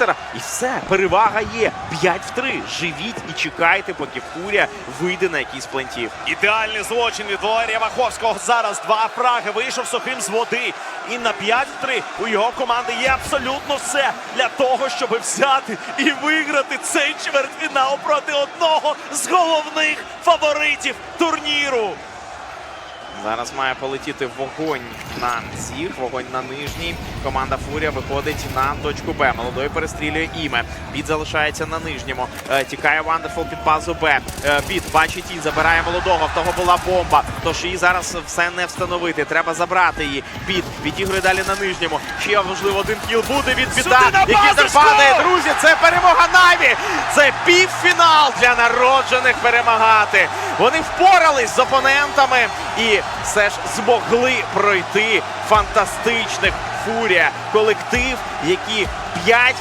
Віктора. І все, перевага є. 5 в 3. Живіть і чекайте, поки Фурія вийде на якийсь плентів. Ідеальний злочин від Валерія Маховського. Зараз два фраги. Вийшов сухим з води. І на 5-3 у його команди є абсолютно все для того, щоб взяти і виграти цей чвертьфінал проти одного з головних фаворитів турніру. Зараз має полетіти вогонь на цих, вогонь на нижній. Команда Фурія виходить на точку Б. Молодой перестрілює іме. Біт залишається на нижньому. Е, Тікає Вандерфул під базу Б. Е, Біт бачить і забирає молодого. В того була бомба. Тож її зараз все не встановити. Треба забрати її. Біт відігрує далі на нижньому. Ще можливо один кіл буде від біта. Який западає. Друзі, це перемога Наві. Це півфінал для народжених перемагати. Вони впорались з опонентами і все ж змогли пройти фантастичних фурія. Колектив, які 5